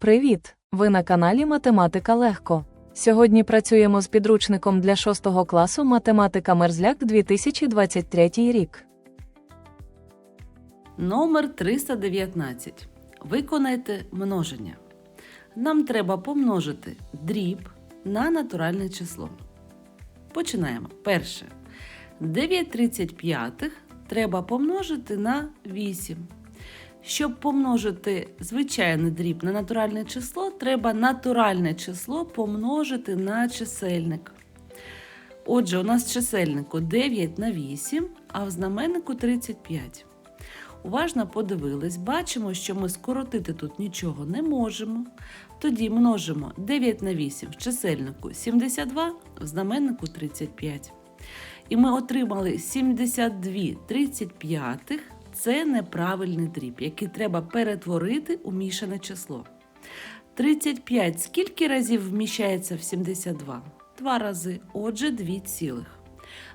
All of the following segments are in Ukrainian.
Привіт! Ви на каналі Математика Легко. Сьогодні працюємо з підручником для 6 класу Математика Мерзляк 2023 рік. Номер 319. Виконайте множення. Нам треба помножити дріб на натуральне число. Починаємо. Перше. 9,35 треба помножити на 8. Щоб помножити звичайний дріб на натуральне число, треба натуральне число помножити на чисельник. Отже, у нас в чисельнику 9 на 8, а в знаменнику 35. Уважно подивились, бачимо, що ми скоротити тут нічого не можемо. Тоді множимо 9 на 8 в чисельнику 72, в знаменнику 35. І ми отримали 72 35. Це неправильний дріб, який треба перетворити у мішане число. 35 скільки разів вміщається в 72? Два рази, отже, 2 цілих.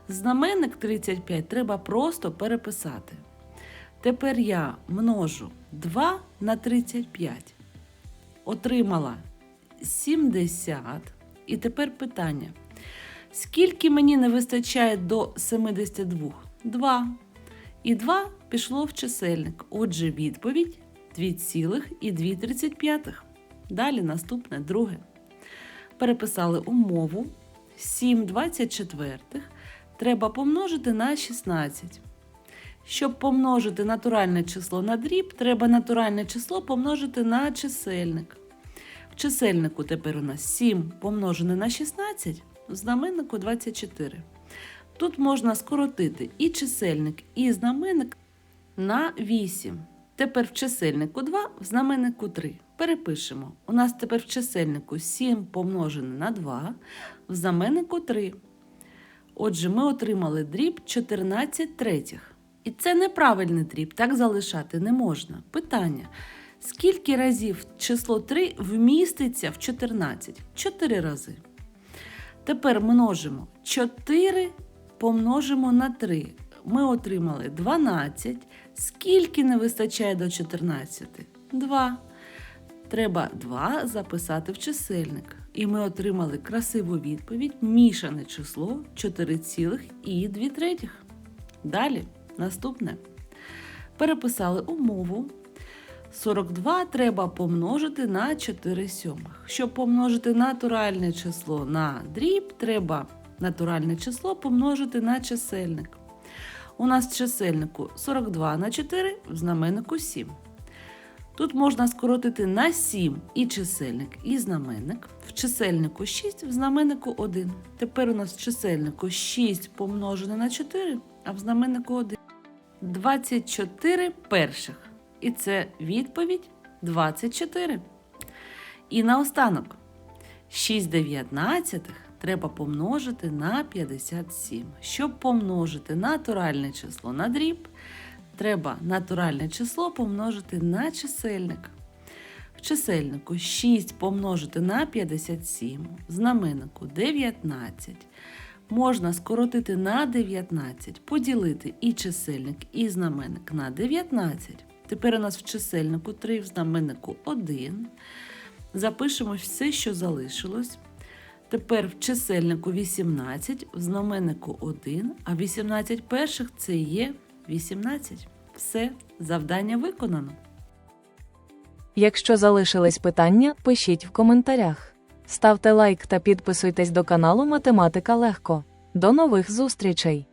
Знаменник 35 треба просто переписати. Тепер я множу 2 на 35. Отримала 70. І тепер питання. Скільки мені не вистачає до 72? 2. І 2 пішло в чисельник. Отже, відповідь 2,235. Далі наступне друге. Переписали умову. 7 24 треба помножити на 16. Щоб помножити натуральне число на дріб, треба натуральне число помножити на чисельник. В чисельнику тепер у нас 7 помножене на 16, в знаменнику 24. Тут можна скоротити і чисельник, і знаменник на 8. Тепер в чисельнику 2, в знаменнику 3. Перепишемо. У нас тепер в чисельнику 7 помножене на 2, в знаменнику 3. Отже, ми отримали дріб 14 третіх. І це неправильний дріб, так залишати не можна. Питання: скільки разів число 3 вміститься в 14? 4 рази. Тепер множимо 4 помножимо на 3. Ми отримали 12. Скільки не вистачає до 14? 2. Треба 2 записати в чисельник. І ми отримали красиву відповідь мішане число 4,2. Далі. Наступне. Переписали умову. 42 треба помножити на 4 сьомих. Щоб помножити натуральне число на дріб, треба натуральне число помножити на чисельник. У нас в чисельнику 42 на 4, в знаменнику 7. Тут можна скоротити на 7 і чисельник, і знаменник. В чисельнику 6, в знаменнику 1. Тепер у нас в чисельнику 6 помножене на 4, а в знаменнику 1. 24 перших. І це відповідь 24. І наостанок 6 дев'ятнадцятих треба помножити на 57. Щоб помножити натуральне число на дріб, треба натуральне число помножити на чисельник. В чисельнику 6 помножити на 57, в знаменнику 19. Можна скоротити на 19, поділити і чисельник, і знаменник на 19. Тепер у нас в чисельнику 3, в знаменнику 1. Запишемо все, що залишилось. Тепер в чисельнику 18, в знаменнику 1, а 18 перших це є 18. Все, завдання виконано. Якщо залишились питання, пишіть в коментарях. Ставте лайк та підписуйтесь до каналу Математика Легко. До нових зустрічей!